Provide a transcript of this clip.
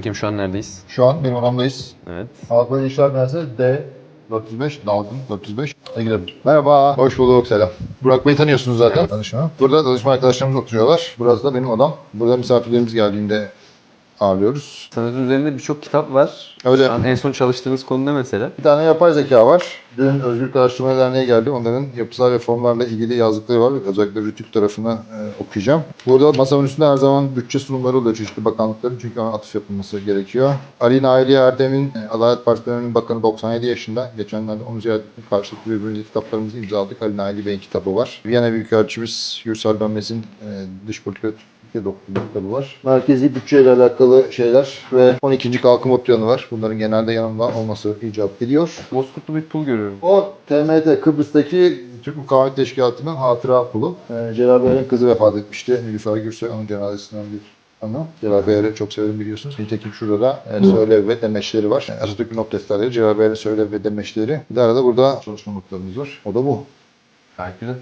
Hakim şu an neredeyiz? Şu an benim odamdayız. Evet. Halkların İşler Merkezi D 405, Dalgın 405. Hadi gidelim. Merhaba. Hoş bulduk. Selam. Burak Bey'i tanıyorsunuz zaten. Danışma. Burada danışma arkadaşlarımız oturuyorlar. Burası da benim odam. Burada misafirlerimiz geldiğinde ağırlıyoruz. Sanat üzerinde birçok kitap var. Öyle. Şu an en son çalıştığınız konu ne mesela? Bir tane yapay zeka var. Dün Özgür Araştırma Derneği geldi. Onların yapısal reformlarla ilgili yazdıkları var. Özellikle Rütük tarafına e, okuyacağım. Burada masamın üstünde her zaman bütçe sunumları oluyor çeşitli bakanlıkların. Çünkü ona atıf yapılması gerekiyor. Ali Naili Erdem'in e, Adalet Partisi'nin bakanı 97 yaşında. Geçenlerde onu ziyaret ettik. Karşılıklı birbirimize kitaplarımızı imzaladık. Ali Naili Bey'in kitabı var. Viyana Büyükelçimiz Gürsel Dönmez'in e, dış politika Türkiye doktorluğu kitabı var. Merkezi bütçeyle alakalı şeyler ve 12. kalkınma planı var. Bunların genelde yanımda olması icap ediyor. Bozkurtlu bir pul görüyorum. O TMT Kıbrıs'taki Türk Mukavemet Teşkilatı'nın hatıra pulu. Ee, Celal Bey'in kızı vefat etmişti. Nilüfer Gürsel onun cenazesinden bir anı. Celal Bey'e çok severim biliyorsunuz. Nitekim şurada da e, söylev ve demeçleri var. Yani Atatürk'ün not defterleri, Celal Bey'in söylev ve demeçleri. Bir de arada burada çalışma notlarımız var. O da bu. Gayet güzel.